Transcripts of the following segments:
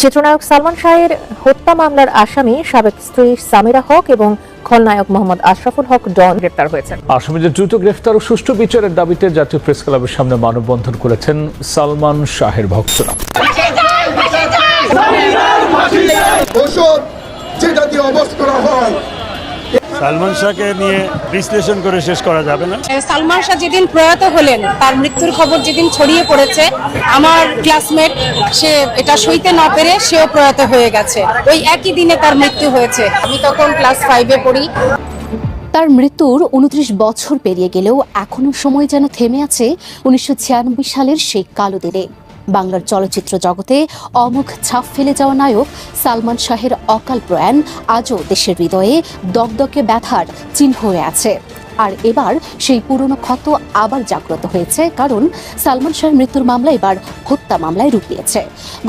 চিত্রনায়ক সালমান শাহের হত্যা মামলার আসামি সাবেক স্ত্রী সামিরা হক এবং খলনায়ক মোহাম্মদ আশরাফুল হক ডন গ্রেপ্তার হয়েছেন। আসামিদের দ্রুত গ্রেফতার ও সুষ্ঠু বিচারের দাবিতে জাতীয় প্রেস ক্লাবের সামনে মানববন্ধন করেছেন সালমান শাহের ভক্তরা। যে জাতীয় অবস্থা হয় সালমান শাহকে নিয়ে বিশ্লেষণ করে শেষ করা যাবে না? সালমান শাহ যেদিন প্রয়াত হলেন তার মৃত্যুর খবর যেদিন ছড়িয়ে পড়েছে আমার ক্লাসমেট সে এটা সইতে না পেরে সেও প্রয়াত হয়ে গেছে। ওই একই দিনে তার মৃত্যু হয়েছে। আমি তখন ক্লাস ফাইভে পড়ি। তার মৃত্যুর উনত্রিশ বছর পেরিয়ে গেলেও এখনও সময় যেন থেমে আছে উনিশশো ছিয়ানব্বই সালের সেই কালো দিনে। বাংলার চলচ্চিত্র জগতে অমোঘ ছাপ ফেলে যাওয়া নায়ক সালমান শাহের অকাল প্রয়াণ আজও দেশের হৃদয়ে দগদগে ব্যথার চিহ্ন হয়ে আছে। আর এবার সেই পুরনো ক্ষত আবার জাগ্রত হয়েছে, কারণ সালমান শাহের মৃত্যুর মামলা এবার হত্যা মামলায় রূপ নিয়েছে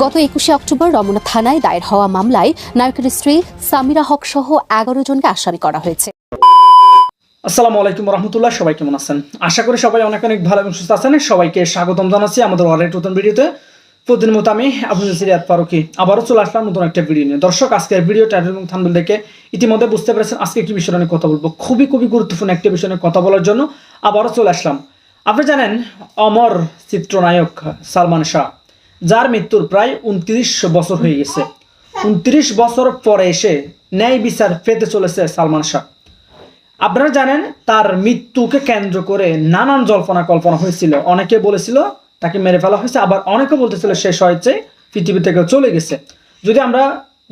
গত একুশে অক্টোবর রমনা থানায় দায়ের হওয়া মামলায় নায়কের স্ত্রী সামিরা হক সহ এগারো জনকে আসামি করা হয়েছে। আসসালামু আলাইকুম রহমতুল্লাহ, সবাই কেমন আছেন? আশা করি সবাই অনেক অনেক ভালো এবং সুস্থ আছেন। সবাইকে স্বাগতম জানাচ্ছি আমাদের অনেক নতুন ভিডিওতে। প্রতিদিন মতো আমি আপনাদের সিরিয়াত ফারুকি আবারও চলে আসলাম নতুন একটা ভিডিও নিয়ে। দর্শক, আজকের ভিডিও টাইটেল এবং থাম্বনেল দেখে ইতিমধ্যে বুঝতে পেরেছেন আজকে কি বিষয় নিয়ে কথা বলব। খুবই খুবই গুরুত্বপূর্ণ একটি বিষয় নিয়ে কথা বলার জন্য আবারও চলে আসলাম। আপনি জানেন, অমর চিত্রনায়ক সালমান শাহ, যার মৃত্যুর প্রায় উনত্রিশ বছর হয়ে গেছে। উনত্রিশ বছর পরে এসে ন্যায় বিচার পেতে চলেছে সালমান শাহ। আপনারা জানেন তার মৃত্যুকে কেন্দ্র করে নানান জল্পনা কল্পনা হয়েছিল। অনেকে বলেছিল তাকে মেরে ফেলা হয়েছে, আবার অনেকে বলতেছিল শেষ হয়েছে পৃথিবী থেকে চলে গেছে। যদি আমরা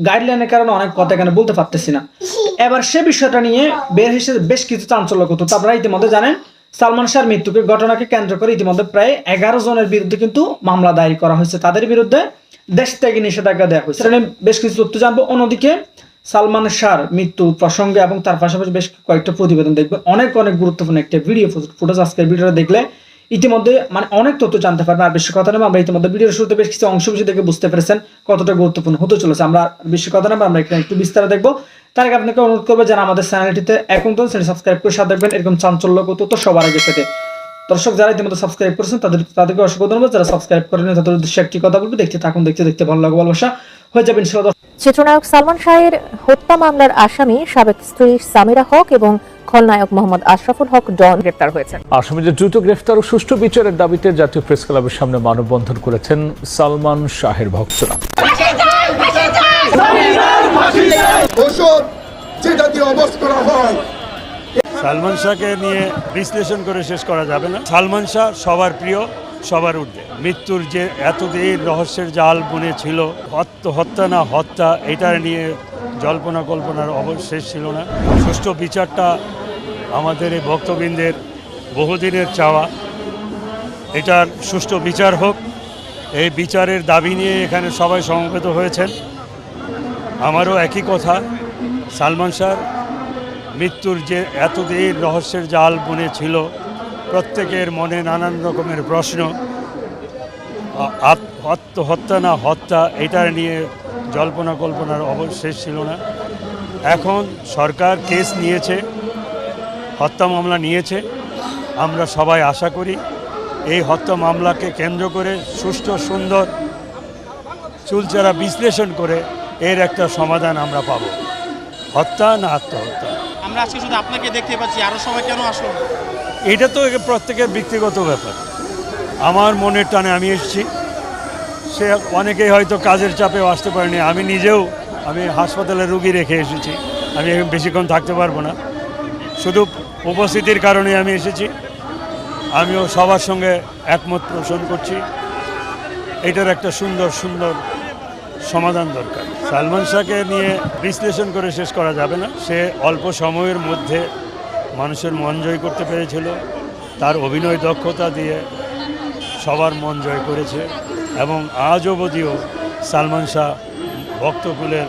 গাইডলাইনের কারণে অনেক কথা এখানে বলতে পারতেছি না। এবার সে বিষয়টা নিয়ে বের হিসেবে বেশ কিছু চাঞ্চল্য করতো তো আপনারা ইতিমধ্যে জানেন, সালমান শাহর মৃত্যুকে ঘটনাকে কেন্দ্র করে ইতিমধ্যে প্রায় এগারো জনের বিরুদ্ধে কিন্তু মামলা দায়ের করা হয়েছে। তাদের বিরুদ্ধে দেশ থেকে নিষেধাজ্ঞা দেওয়া হয়েছে। বেশ কিছু তথ্য জানব। অন্যদিকে সালমান শাহর মৃত্যু প্রসঙ্গে এবং তার পাশাপাশি বেশ কয়েকটা প্রতিবেদন দেখবে। অনেক অনেক গুরুত্বপূর্ণ একটা ভিডিও ফুটেজ আজকের ভিডিওটা দেখলে ইতিমধ্যে মানে অনেক তথ্য জানতে পারবেন আর বেশি কথা নেই আমরা ইতিমধ্যে ভিডিওর শুরুতে বেশ কিছু অংশ বেশি দেখে বুঝতে পেরেছেন কতটা গুরুত্বপূর্ণ হতে চলেছে। আমরা বেশি কথা নেই আমরা এখানে একটু বিস্তারে দেখব। তার আগে আপনাকে অনুরোধ করব, যারা আমাদের চ্যানেলটিতে এখন তো সেটি সাবস্ক্রাইব করে সাথে দেখবেন এরকম চাঞ্চল্য তথ্য সবার আগে পেতে। দর্শক, যারা ইতিমধ্যে সাবস্ক্রাইব করেছেন, তাদের, তাদেরকে অসংখ্য ধন্যবাদ। যারা সাবস্ক্রাইব করেন তাদের উদ্দেশ্যে একটি কথা বলব, দেখতে থাকুন, দেখতে দেখতে ভালো লাগবে, ভালোবাসা। হয়ে যাবে ইনশাআল্লাহ চিত্রনায়ক সালমান শাহের হত্যা মামলার আসামি সাবেক স্ত্রী সামিরা হক এবং খলনায়ক মোহাম্মদ আশরাফুল হক ডন গ্রেপ্তার হয়েছেন। আসামিদের দ্রুত গ্রেফতার ও সুষ্ঠু বিচারের দাবিতে জাতীয় প্রেস ক্লাবের সামনে মানববন্ধন করেছেন সালমান শাহের ভক্তরা। ওষুধ যেটা দিয়ে অবশ করা সালমান শাহকে নিয়ে বিশ্লেষণ করে শেষ করা যাবে না। সালমান শাহ সবার প্রিয়। সবার ঊর্ধ্বে। মৃত্যুর যে এতদিন রহস্যের জাল বুনে ছিল হত্য না হত্যা, এটা নিয়ে জল্পনা কল্পনার অবশেষ ছিল না। সুষ্ঠু বিচারটা আমাদের এই ভক্তবৃন্দের বহুদিনের চাওয়া। এটার সুষ্ঠু বিচার হোক। এই বিচারের দাবি নিয়ে এখানে সবাই সমবেত হয়েছেন। আমারও একই কথা, সালমান শাহর মৃত্যুর যে এতদিন রহস্যের জাল বুনে ছিল প্রত্যেকের মনে নানান রকমের প্রশ্ন। আত্মহত্যা না হত্যা এটা নিয়ে জল্পনা কল্পনার অবশেষ ছিল না। এখন সরকার কেস নিয়েছে, হত্যা মামলা নিয়েছে, আমরা সবাই আশা করি এই হত্যা মামলাকে কেন্দ্র করে সুষ্ঠু, সুন্দর চুলচারা বিশ্লেষণ করে এর একটা সমাধান আমরা পাব। হত্যা না আত্মহত্যা? আমরা আজকে শুধু আপনাকে দেখতে পাচ্ছি, আরও সময় কেন আসলো? এটা তো প্রত্যেকের ব্যক্তিগত ব্যাপার। আমার মনের টানে আমি এসেছি। সে অনেকেই হয়তো কাজের চাপেও আসতে পারেনি। আমি নিজেও আমি হাসপাতালে রুগী রেখে এসেছি। আমি বেশিক্ষণ থাকতে পারব না। শুধু উপস্থিতির কারণে আমি এসেছি। আমিও সবার সঙ্গে একমত পোষণ করছি। এটার একটা সুন্দর সুন্দর সমাধান দরকার। সালমান শাহকে নিয়ে বিশ্লেষণ করে শেষ করা যাবে না। সে অল্প সময়ের মধ্যে মানুষের মন জয় করতে পেরেছিল, তার অভিনয় দক্ষতা দিয়ে সবার মন জয় করেছে এবং আজ অবধিও সালমান শাহ ভক্তকুলের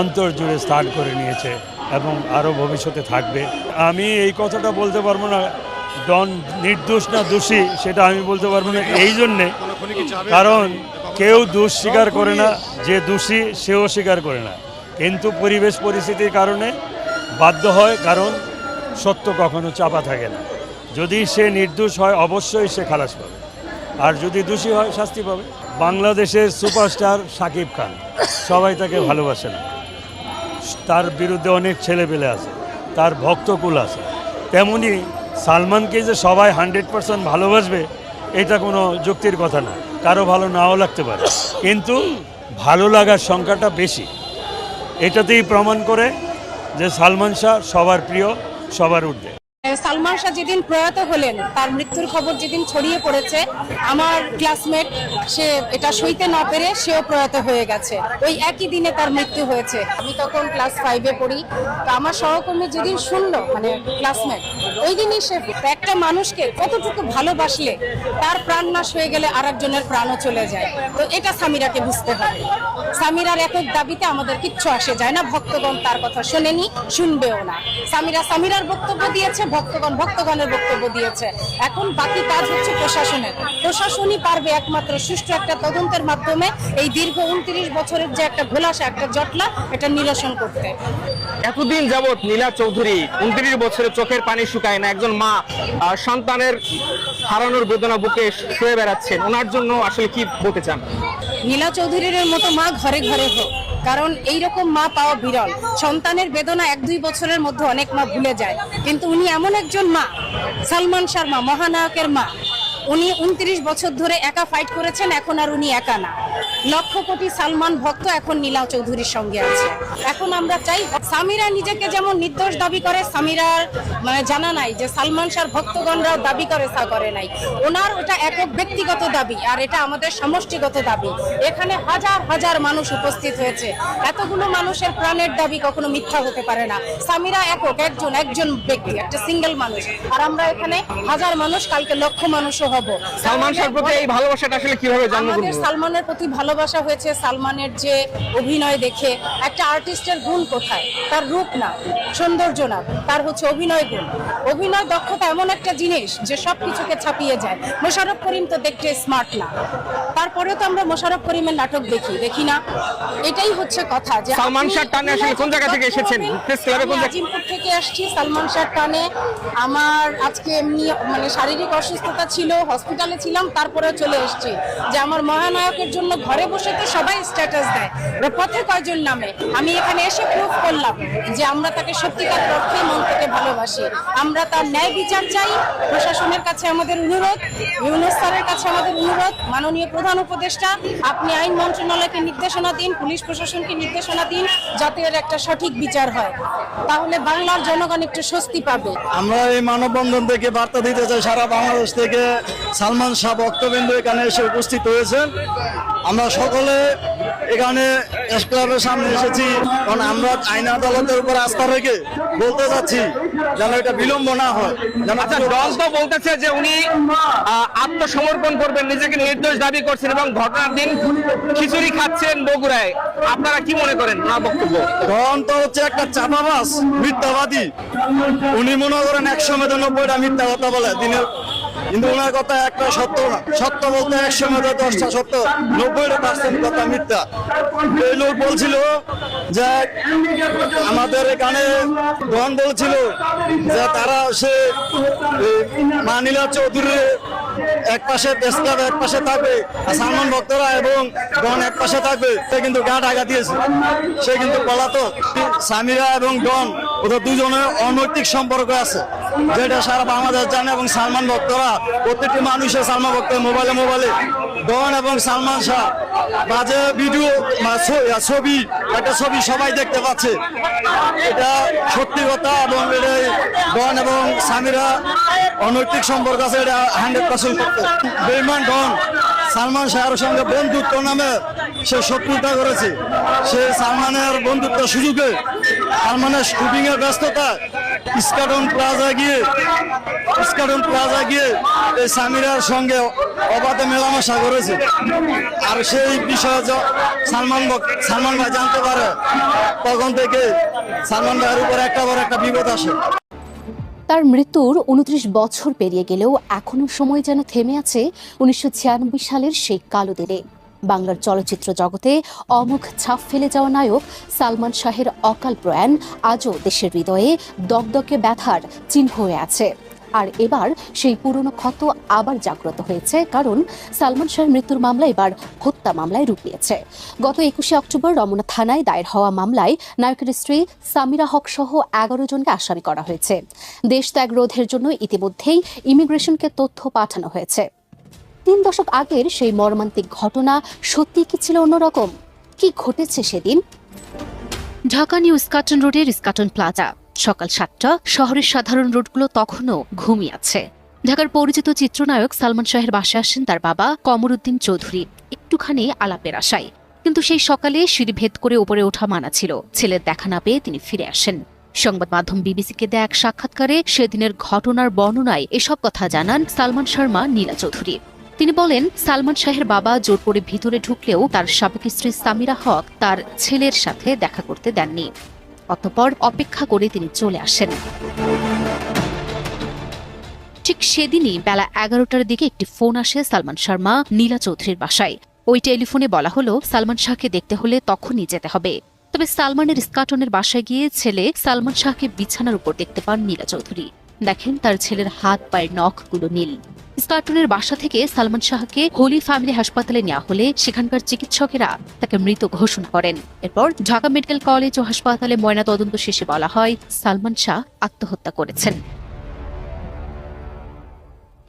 অন্তর জুড়ে স্থান করে নিয়েছে এবং আরও ভবিষ্যতে থাকবে। আমি এই কথাটা বলতে পারব না, ডন নির্দোষ না দোষী সেটা আমি বলতে পারব না, এই জন্যে। কারণ কেউ দোষ স্বীকার করে না, যে দোষী সেও স্বীকার করে না। কিন্তু পরিবেশ পরিস্থিতির কারণে বাধ্য হয়, কারণ সত্য কখনো চাপা থাকে না। যদি সে নির্দোষ হয়, অবশ্যই সে খালাস পাবে। আর যদি দোষী হয়, শাস্তি পাবে। বাংলাদেশের সুপারস্টার শাকিব খান, সবাই তাকে ভালোবাসেন তার বিরুদ্ধে অনেক ছেলেপেলে আছে, তার ভক্তকুল আছে। তেমনি সালমানকে যে সবাই হান্ড্রেড পার্সেন্ট ভালোবাসবে, এটা কোনো যুক্তির কথা না। কারও ভালো নাও লাগতে পারে। কিন্তু ভালো লাগার সংখ্যাটা বেশি। এটাতেই প্রমাণ করে যে সালমান শাহ সবার প্রিয় সবার ঊর্ধ্বে। সালমান শাহ যেদিন প্রয়াত হলেন, তার মৃত্যুর খবর যেদিন ছড়িয়ে পড়েছে, আমার ক্লাসমেট সে এটা সইতে না পেরে সেও প্রয়াত হয়ে গেছে। ওই একই দিনে তার মৃত্যু হয়েছে। আমি তখন ক্লাস ফাইভে পড়ি। তো আমার সহকর্মী যেদিন শুনলো মানে ক্লাসমেট ওই দিনই সে একটা মানুষকে কতটুকু ভালোবাসলে, তার প্রাণ নাশ হয়ে গেলে আরেকজনের প্রাণও চলে যায়। তো এটা সামিরাকে বুঝতে হবে। সামিরার একক দাবিতে আমাদের কিচ্ছু আসে যায় না, ভক্তগণ তার কথা শোনেনি, শুনবেও না। সামিরা সামিরার বক্তব্য দিয়েছে, ভক্তগণ ভক্তগণের বক্তব্য দিয়েছে। এখন বাকি কাজ হচ্ছে প্রশাসনের। প্রশাসনই পারবে একমাত্র সুষ্ঠু একটা তদন্তের মাধ্যমে এই দীর্ঘ উনত্রিশ বছরের যে একটা ঘোলাসা, একটা জটলা, এটা নিরসন করতে। এতদিন যাবৎ নীলা চৌধুরী উনত্রিশ বছরে চোখের পানি শুকায় না, একজন মা সন্তানের হারানোর বেদনা বুকে শুয়ে বেড়াচ্ছেন। ওনার জন্য আসলে কি বলতে চান? নীলা চৌধুরীর মতো মা ঘরে ঘরে হোক। কারণ এই রকম মা পাওয়া বিরল। সন্তানের বেদনা এক দুই বছরের মধ্যে অনেক মা ভুলে যায়। কিন্তু উনি এমন একজন মা, সালমান শর্মা, মহানায়কের মা। উনি উনত্রিশ বছর ধরে একা ফাইট করেছেন, এখন আর উনি একা না। লক্ষ কোটি সালমান ভক্ত এখন নীলা চৌধুরীর সঙ্গে আছে। এখন আমরা চাই সামিরা নিজেকে যেমন নির্দোষ দাবি করে, সামিরার মানে জানা নাই যে সালমান শাহর ভক্তগণরাও দাবি করে, তা করে নাই। ওনার ওটা একক ব্যক্তিগত দাবি, আর এটা আমাদের সমষ্টিগত দাবি। এখানে হাজার হাজার মানুষ উপস্থিত হয়েছে। এতগুলো মানুষের প্রাণের দাবি কখনো মিথ্যা হতে পারে না। সামিরা একক, একজন একজন ব্যক্তি, একটা সিঙ্গেল মানুষ। আর আমরা এখানে হাজার মানুষ, কালকে লক্ষ মানুষও হব। সালমান শাহর প্রতি এই ভালোবাসাটা আসলে কীভাবে আমাদের সালমানের প্রতি ভালোবাসা হয়েছে সালমানের যে অভিনয় দেখে। একটা আর্টিস্টের গুণ কোথায়? তার রূপ না সৌন্দর্য না তার হচ্ছে অভিনয় গুণ। অভিনয় দক্ষতা এমন একটা জিনিস যে সব কিছুকে ছাপিয়ে যায়। মোশাররফ করিম তো দেখতে স্মার্ট না। তারপরেও তো আমরা মোশারফ করিমের নাটক দেখি দেখি না? এটাই হচ্ছে কথা যে সালমান শাহর টানে আসলে কোন জায়গা থেকে এসেছেন? প্রেস ক্লাবে কোন জায়গা- আজিমপুর থেকে আসছি। সালমান শাহ টানে আমার আজকে এমনি মানে শারীরিক অসুস্থতা ছিল। হসপিটালে ছিলাম তারপরে চলে এসেছি। যে আমার মহানায়কের জন্য ঘরে বসে তো সবাই স্ট্যাটাস দেয়। পথে কয়জন নামে? আমি এখানে এসে প্রুফ করলাম যে আমরা তাকে সত্যিকার অর্থে মন থেকে ভালোবাসি। আমরা তার ন্যায় বিচার চাই। প্রশাসনের কাছে আমাদের অনুরোধ, ইউনুস কাছে আমাদের অনুরোধ, মাননীয় প্রধান উপদেষ্টা, আপনি আইন মন্ত্রণালয়কে নির্দেশনা দিন, পুলিশ প্রশাসনকে নির্দেশনা দিন, যাতে এর একটা সঠিক বিচার হয়। তাহলে বাংলার জনগণ একটু স্বস্তি পাবে। আমরা এই মানববন্ধন থেকে বার্তা দিতে চাই, সারা বাংলাদেশ থেকে সালমান শাহ ভক্তবৃন্দ এখানে এসে উপস্থিত হয়েছেন। আমরা সকলে এখানে প্রেস ক্লাবের সামনে এসেছি। কারণ আমরা আইন আদালতের উপর আস্থা রেখে বলতে চাচ্ছি যেন এটা বিলম্ব না হয়। যেন আচ্ছা দল তো বলতেছে যে উনি আত্মসমর্পণ করবেন নিজেকে নির্দোষ দাবি করছেন এবং ঘটনার দিন খিচুড়ি খাচ্ছেন বগুড়ায়। আপনারা কি মনে করেন? না বক্তব্য? ধন তো হচ্ছে একটা চাপাবাস মিথ্যাবাদী। উনি মনে করেন একশো মেধে নব্বইটা মিথ্যা কথা বলে দিনের কিন্তু ওনার কথা একটা সত্য সত্য বলতে একশো মেধে দশটা সত্য, নব্বইটা পার্সেন্ট কথা মিথ্যা। এই লোক বলছিল যে আমাদের এখানে ধন বলছিল যে তারা সে মানিলা চৌধুরীর এক পাশে প্রেস ক্লাব এক পাশে থাকবে, আর সালমান ভক্তরা এবং ডন এক পাশে থাকবে, সে কিন্তু গা ঢাকা দিয়েছে। সে কিন্তু পলাতক সামিরা এবং ডন, ওদের দুজনের অনৈতিক সম্পর্ক আছে। যেটা সারা বাংলাদেশ জানে এবং সালমান ভক্তরা, প্রত্যেকটি মানুষের সালমান ভক্তের মোবাইলে মোবাইলে ডন এবং সালমান শাহ বাজে ভিডিও ছবি, একটা ছবি সবাই দেখতে পাচ্ছে। এটা সত্যি কথা এবং এটা ডন এবং সামিরা অনৈতিক সম্পর্ক আছে, এটা হান্ড্রেড পার্সেন্ট বেইমান ডন, সালমান শাহের সঙ্গে বন্ধুত্ব নামে সে শত্রুতা করেছে। সে সালমানের বন্ধুত্ব সুযোগে সালমানের শুটিং এর ব্যস্ততা স্কাটন প্লাজা গিয়ে স্কাটন প্লাজা গিয়ে এই সামিরার সঙ্গে অবাধে মেলামেশা করেছে। আর সেই বিষয়ে সালমান সালমান ভাই জানতে পারে, তখন থেকে সালমান ভাইয়ের উপর একটা বড় একটা বিপদ আসে। তার মৃত্যুর উনত্রিশ বছর পেরিয়ে গেলেও এখনও সময় যেন থেমে আছে উনিশশো ছিয়ানব্বই সালের সেই কালো দিনে। বাংলার চলচ্চিত্র জগতে অমোঘ ছাপ ফেলে যাওয়া নায়ক সালমান শাহের অকাল প্রয়াণ আজও দেশের হৃদয়ে দগদগে ব্যথার চিহ্ন হয়ে আছে। আর এবার সেই পুরনো ক্ষত আবার জাগ্রত হয়েছে, কারণ সালমান শাহের মৃত্যুর মামলা এবার হত্যা মামলায় রূপ নিয়েছে গত একুশে অক্টোবর রমনা থানায় দায়ের হওয়া মামলায় নায়কের স্ত্রী সামিরা হক সহ এগারো জনকে আসামি করা হয়েছে। দেশ ত্যাগ রোধের জন্য ইতিমধ্যেই ইমিগ্রেশনকে তথ্য পাঠানো হয়েছে। তিন দশক আগের সেই মর্মান্তিক ঘটনা সত্যি কি ছিল অন্যরকম? কি ঘটেছে সেদিন? ঢাকা নিউ স্কাটন রোডের স্কাটন প্লাজা। সকাল সাতটা, শহরের সাধারণ রোডগুলো তখনও ঘুমিয়ে আছে। ঢাকার পরিচিত চিত্রনায়ক সালমান শাহের বাসায় আসেন তার বাবা কমরুদ্দিন চৌধুরী, একটুখানি আলাপের আশায়। কিন্তু সেই সকালে সিঁড়ি ভেদ করে উপরে ওঠা মানা ছিল। ছেলের দেখা না পেয়ে তিনি ফিরে আসেন। সংবাদ মাধ্যম বিবিসিকে দেয়া এক সাক্ষাৎকারে সেদিনের ঘটনার বর্ণনায় এসব কথা জানান সালমান শর্মা, নীলা চৌধুরী। তিনি বলেন, সালমান শাহের বাবা জোর করে ভিতরে ঢুকলেও তার সাবেক স্ত্রী সামিরা হক তার ছেলের সাথে দেখা করতে দেননি। অতঃপর অপেক্ষা করে তিনি চলে আসেন। ঠিক সেদিনই বেলা এগারোটার দিকে একটি ফোন আসে সালমান শর্মা নীলা চৌধুরীর বাসায়। ওই টেলিফোনে বলা হলো, সালমান শাহকে দেখতে হলে তখনই যেতে হবে। তবে সালমানের স্কাটনের বাসায় গিয়ে ছেলে সালমান শাহকে বিছানার উপর দেখতে পান নীলা চৌধুরী। দেখেন তার ছেলের হাত, পায়ের নখগুলো নীল। স্কাটনের বাসা থেকে সালমান শাহকে হোলি ফ্যামিলি হাসপাতালে নেওয়া হলে সেখানকার চিকিৎসকেরা তাকে মৃত ঘোষণা করেন। এরপর ঢাকা মেডিকেল কলেজ ও হাসপাতালে ময়না তদন্ত শেষে বলা হয় সালমান শাহ আত্মহত্যা করেছেন।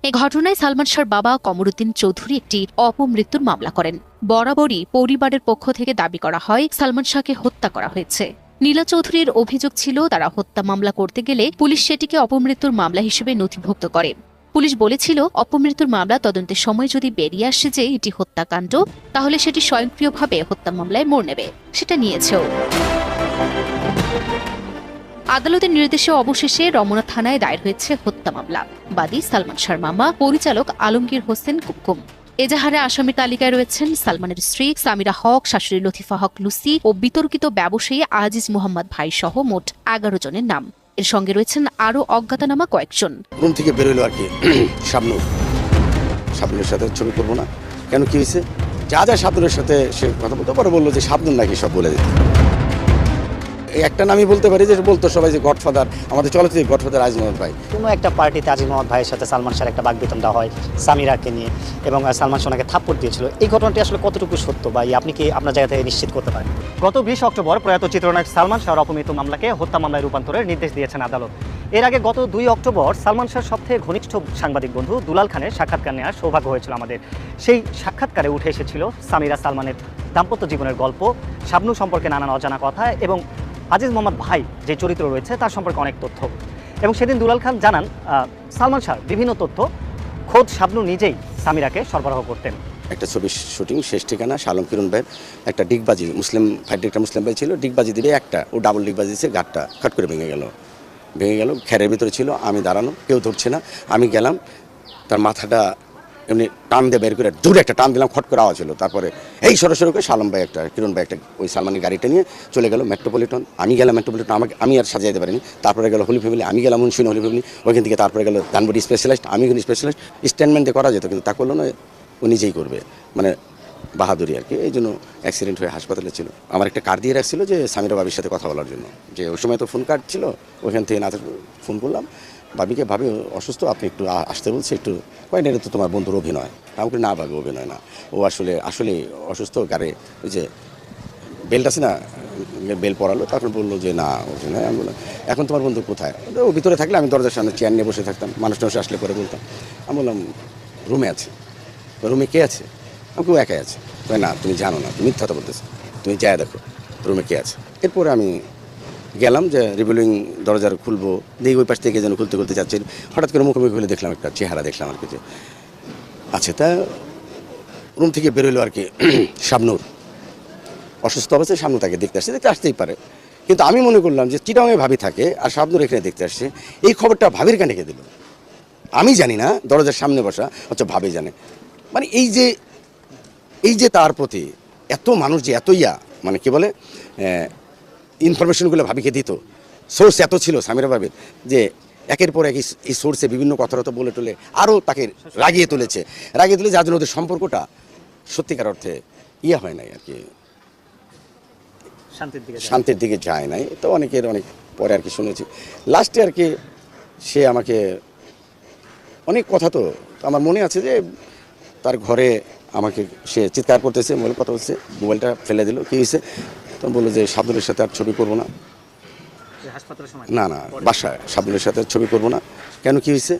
এই ঘটনায় সালমান শাহর বাবা কমরুদ্দিন চৌধুরী একটি অপমৃত্যুর মামলা করেন। বরাবরই পরিবারের পক্ষ থেকে দাবি করা হয়, সালমান শাহকে হত্যা করা হয়েছে। নীলা চৌধুরীর অভিযোগ ছিল, তারা হত্যা মামলা করতে গেলে পুলিশ সেটিকে অপমৃত্যুর মামলা হিসেবে নথিভুক্ত করে। পুলিশ বলেছিল, অপমৃত্যুর মামলা তদন্তের সময় যদি বেরিয়ে আসে যে এটি হত্যাকাণ্ড, তাহলে সেটি স্বয়ংক্রিয়ভাবে হত্যা মামলায় মোড় নেবে। সেটা নিয়েছেও। আদালতের নির্দেশে অবশেষে রমনা থানায় দায়ের হয়েছে হত্যা মামলা। বাদী সালমান শাহর পরিচালক আলমগীর হোসেন কুকুম এজাহারে আসামির তালিকায় রয়েছেন সালমানের স্ত্রী সামিরা হক, শাশুড়ি লতিফা হক লুসি ও বিতর্কিত ব্যবসায়ী আজিজ মোহাম্মদ ভাই সহ মোট এগারো জনের নাম। এর সঙ্গে রয়েছেন আরও অজ্ঞাতনামা কয়েকজন। রুম থেকে বেরোলো আর কি শাবনুর। শাবনুরের সাথে ছবি করব না। কেন কি হয়েছে যা যা শাবনুরের সাথে সে কথা বলতে, পারে বলল যে শাবনুর নাকি সব বলে দিত। একটা নামই বলতে পারি যে বলতো সবাই যে গডফাদার আমাদের চলচ্চিত্র গডফাদার আজ মোহাম্মদ ভাই। কোনো একটা পার্টিতে মোহাম্মদ ভাইয়ের সাথে সালমান শাহের একটা বাগবিতম দেওয়া হয় সামিরাকে নিয়ে এবং সালমান ওনাকে থাপ্পড় দিয়েছিল। এই ঘটনাটি আসলে কতটুকু সত্য? বা এই আপনি কি আপনার জায়গা থেকে নিশ্চিত করতে পারেন? গত বিশ অক্টোবর প্রয়াত চিত্রনায়ক সালমান শাহর অপমৃত্যু মামলাকে হত্যা মামলায় রূপান্তরের নির্দেশ দিয়েছেন আদালত। এর আগে গত দুই অক্টোবর সালমান শাহর সবথেকে ঘনিষ্ঠ সাংবাদিক বন্ধু দুলাল খানের সাক্ষাৎকার নেওয়ার সৌভাগ্য হয়েছিল আমাদের। সেই সাক্ষাৎকারে উঠে এসেছিল সামিরা সালমানের দাম্পত্য জীবনের গল্প শাবনু সম্পর্কে নানান অজানা কথা এবং আজিজ মোহাম্মদ ভাই যে চরিত্র রয়েছে, তার সম্পর্কে অনেক তথ্য। এবং সেদিন দুলাল খান জানান সালমান শাহ, বিভিন্ন তথ্য। খোদ শাবনু নিজেই সামিরাকে সরবরাহ করতেন। একটা ছবির শুটিং, শেষ ঠিকানা শালম কিরণ ভাইয়ের একটা ডিগবাজি, মুসলিম ফাইট একটা মুসলিম ভাই ছিল, ডিগবাজি দিবে একটা, ও ডাবল ডিগবাজি দিচ্ছে গাঠটা খাট করে ভেঙে গেল। ভেঙে গেল, খেরের ভিতরে ছিল, আমি দাঁড়ানো, কেউ ধরছে না। আমি গেলাম, তার মাথাটা এমনি টান দিয়ে বের করে দূরে একটা টান দিলাম, খট করে আওয়াজ হলো। তারপরে এই সরাসরি করে শালম ভাই একটা, কিরণ ভাই একটা ওই সালমানের গাড়িটা নিয়ে চলে গেল মেট্রোপলিটন আমি গেলাম মেট্রোপলিটন আমাকে আমি আর সাজাইতে পারিনি। তারপরে গেল হোলি ফ্যামিলি আমি গেলাম মুন্সিন হোলি ফ্যামিলি ওইখান থেকে তারপরে গেল ধানবুড়ি স্পেশালিস্ট আমি কিন্তু স্পেশালিস্ট স্ট্যান্ডমেন্ট দিয়ে করা যেত, কিন্তু তা করল না, ও নিজেই করবে। মানে বাহাদুরি আর কি, এই জন্য অ্যাক্সিডেন্ট হয়ে হাসপাতালে ছিল। আমার একটা কার্ড দিয়ে রাখছিল যে, সামিরা বাবির সাথে কথা বলার জন্য। যে, ওই সময় তো ফোন কার্ড ছিল, ওইখান থেকে না ফোন করলাম। বাবিকে ভাবি, অসুস্থ? আপনি একটু আসতে বলছে একটু। কয়েন এটা তো তোমার বন্ধুর অভিনয়। আমাকে না ভাবে অভিনয়, না। ও আসলে আসলে অসুস্থ, গাড়ি, ওই যে বেল্ট আছে না বেল পড়ালো তখন বলল যে, না, অভিনয় আমি বললাম এখন তোমার বন্ধু কোথায়? ও ভিতরে থাকলে আমি দরজার সামনে চেয়ার নিয়ে বসে থাকতাম, মানুষ টানুষ আসলে পরে বলতাম। আমি বললাম, রুমে আছে। রুমে কে আছে? আমি কেউ একাই আছে। না, তুমি জানো না, তুমি মিথ্যা কথা বলতেছো। তুমি যায় দেখো, রুমে কে আছে? এরপরে আমি গেলাম যে রিভিলিং দরজার খুলবো। দেখি ওই পাশ থেকে যেন খুলতে খুলতে যাচ্ছে। হঠাৎ করে মুখোমুখি খুলে দেখলাম একটা চেহারা দেখলাম আর কি যে আচ্ছা তা রুম থেকে বেরোলো আর কি শাবনুর। অসুস্থ অবস্থায় শাবনু তাকে দেখতে আসছে। দেখতে আসতেই পারে। কিন্তু আমি মনে করলাম যে চিটাঙে ভাবি থাকে আর শাবনুর এখানে দেখতে আসছে। এই খবরটা ভাবির কানে কে দিল? আমি জানি না, দরজার সামনে বসা হচ্ছে ভাবে জানে। মানে এই যে এই যে তার প্রতি এত মানুষ যে এত ইয়া মানে কি বলে ইনফরমেশনগুলো ভাবিকে দিত। সোর্স এত ছিল সামিরা ভাবির যে একের পর এক এই- সোর্সে বিভিন্ন কথাবার্তা বলে টলে আরও তাকে রাগিয়ে তুলেছে। রাগিয়ে তুলে যার জন্য ওদের সম্পর্কটা সত্যিকার অর্থে ইয়ে হয় নাই আর কি শান্তির দিকে শান্তির দিকে যায় নাই। তো অনেকের অনেক পরে আর কি শুনেছি। লাস্টে আর কি সে আমাকে অনেক কথা তো তো আমার মনে আছে যে তার ঘরে আমাকে সে চিৎকার করতেছে মোবাইল কথা বলছে মোবাইলটা ফেলে দিল কী হয়েছে? তো বলল যে সাবদুলের সাথে আর ছবি করব না। না না বাসায় সাবদুলের সাথে আর ছবি করব না। কেন কী হয়েছে?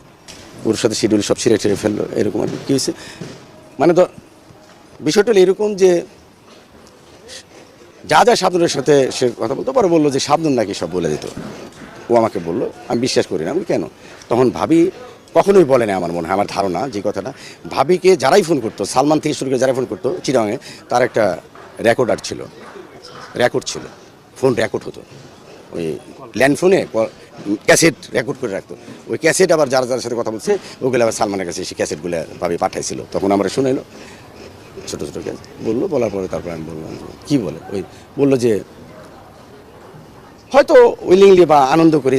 ওর সাথে শিডিউল সব ছিঁড়ে ছিঁড়ে ফেলল এরকম আর কি। হয়েছে? মানে তো বিষয়টা হলো এরকম যে যা যা সাবনুরের সাথে সে কথা বলতো পরে বলল যে সাবনুর নাকি? সব বলে দিত। ও আমাকে বলল আমি বিশ্বাস করি না। আমি কেন? তখন ভাবি কখনোই বলে না আমার মনে হয় আমার ধারণা যে কথাটা। ভাবিকে যারাই ফোন করতো সালমান থেকে শুরু করে যারাই ফোন করতো চিরাঙে তার একটা রেকর্ডার ছিল। রেকর্ড ছিল। ফোন রেকর্ড হতো। ওই ল্যান্ড ফোনে ক্যাসেট রেকর্ড করে রাখতো। ওই ক্যাসেট আবার যারা যার সাথে কথা বলছে, ওগুলো আবার সালমানের কাছে সেই ক্যাসেটগুলো ভাবে পাঠাইছিল। তখন আমরা শুনাইলো ছোটো ছোটো ক্যাসেট বলল, বলার পরে তারপরে আমি বললাম কী বলে? ওই বলল যে হয়তো উইলিংলি বা আনন্দ করে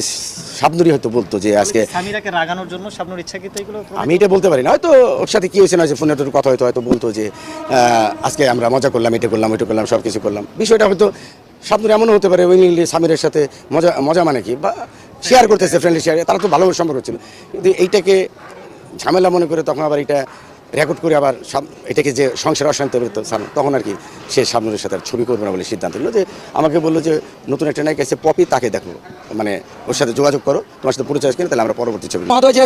সাবনুরি হয়তো বলতো যে আজকে সামিরাকে রাগানোর জন্য স্বপ্নের ইচ্ছাকৃত এগুলো আমি এটা বলতে পারি না। হয়তো ওর সাথে কি হয়েছে না যে ফোনে কথা হয়তো হয়তো বলতো যে আজকে আমরা মজা করলাম এটা করলাম ওইটা করলাম সব কিছু করলাম। বিষয়টা হয়তো সাবনুর এমনও হতে পারে উইলিংলি সামিরের সাথে মজা মজা মানে কি? বা শেয়ার করতেছে ফ্রেন্ডলি শেয়ার তারা তো ভালো সম্পর্ক ছিল। কিন্তু এইটাকে ঝামেলা মনে করে তখন আবার এটা রেকর্ড করে আবার এটাকে যে সংসার অশান্তি হতো তখন আর কি সে সামনের সাথে ছবি করবে না বলে সিদ্ধান্ত নিল যে আমাকে বলল যে নতুন একটা নায়িকা এসে পপি, তাকে দেখো। মানে ওর সাথে যোগাযোগ করো, তোমার সাথে পরিচয় কিনে তাহলে আমরা পরবর্তী ছবি মহোদয় যে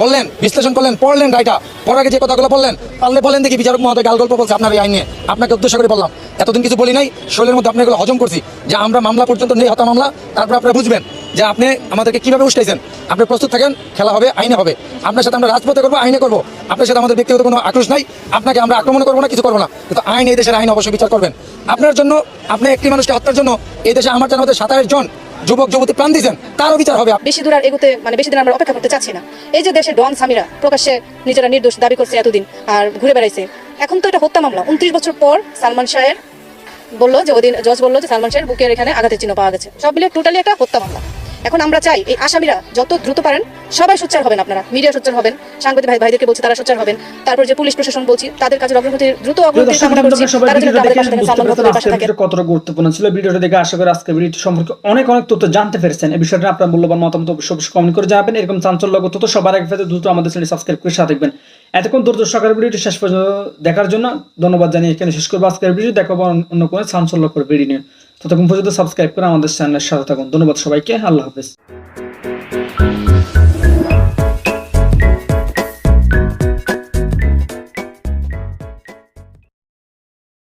বললেন, বিশ্লেষণ করলেন, পড়লেন রাইটা পড়ার আগে যে কথাগুলো বললেন, পারলে বলেন দেখি বিচারক মহোদয় গাল গল্প বলছে আপনার এই আইনে আপনাকে উদ্দেশ্য করে বললাম, এতদিন কিছু বলি নাই শরীরের মধ্যে আপনি এগুলো হজম করছি, যে আমরা মামলা পর্যন্ত নেই হতা মামলা, তারপর আপনারা বুঝবেন। যে আপনি আমাদেরকে কীভাবে উস্কাইছেন? আপনি প্রস্তুত থাকেন, খেলা হবে, আইনে হবে। আপনার সাথে আমরা রাজপথে করব, আইনে করব। আপনার সাথে আমাদের ব্যক্তিগত কোনো আক্রোশ নাই, আপনাকে আমরা আক্রমণ করব না, কিছু করব না। কিন্তু আইন এই দেশের আইন অবশ্যই বিচার করবেন। আপনার জন্য, আপনি একটি মানুষকে হত্যার জন্য এই দেশে আমার জানা মতে সাতাশ জন যুবক, যুবতী প্রাণ দিয়েছেন, তারও বিচার হবে। বেশি দূর আর এগোতে মানে বেশি দিন আমরা অপেক্ষা করতে চাচ্ছি না। এই যে দেশে ডন সামিরা, প্রকাশ্যে নিজেরা নির্দোষ দাবি করছে এতদিন আর ঘুরে বেড়াইছে। এখন তো এটা হত্যা মামলা। উনত্রিশ বছর পর সালমান শাহের বলল যে, ওদিন জজ বলল যে, সালমান শাহের বুকের এখানে আঘাতের চিহ্ন পাওয়া গেছে। সব মিলে টোটালি একটা হত্যা মামলা। এখন আমরা চাই এই আসামিরা যত দ্রুত পারেন সবাই সোচ্চার হবেন আপনারা মিডিয়া সোচ্চার হবেন সাংবাদিক ভাই ভাইদেরকে বলছি তারা সোচ্চার হবেন। তারপর যে পুলিশ প্রশাসন বলছি তাদের কাজের অগ্রগতির দ্রুত অগ্রগতি দর্শক কামনা করছি। তারা যেন আমাদের পাশে থাকেন সালমান পারছেন পাশে থাকেন। কতটা গুরুত্বপূর্ণ ছিল। ভিডিওটা দেখে আশা করি আজকের ভিডিওটি সম্পর্কে অনেক অনেক তথ্য জানতে পেরেছেন। এই বিষয়টা আপনার মূল্যবান মতামত অবশ্যই অবশ্যই কমেন্ট করে জানাবেন। এরকম চাঞ্চল্যগত তথ্য সবার আগে পেতে দ্রুত আমাদের চ্যানেল সাবস্ক্রাইব করে সাথে এতক্ষণ দ্রুত সকালের ভিডিওটি শেষ পর্যন্ত দেখার জন্য ধন্যবাদ জানিয়ে এখানে শেষ করব। আজকের ভিডিও দেখাবো অন্য কোনো চাঞ্চল্যকর ভিডিও নিয়ে। ততক্ষণ পর্যন্ত সাবস্ক্রাইব করে আমাদের চ্যানেলের সাথে থাকুন। ধন্যবাদ সবাইকে। আল্লাহ হাফেজ।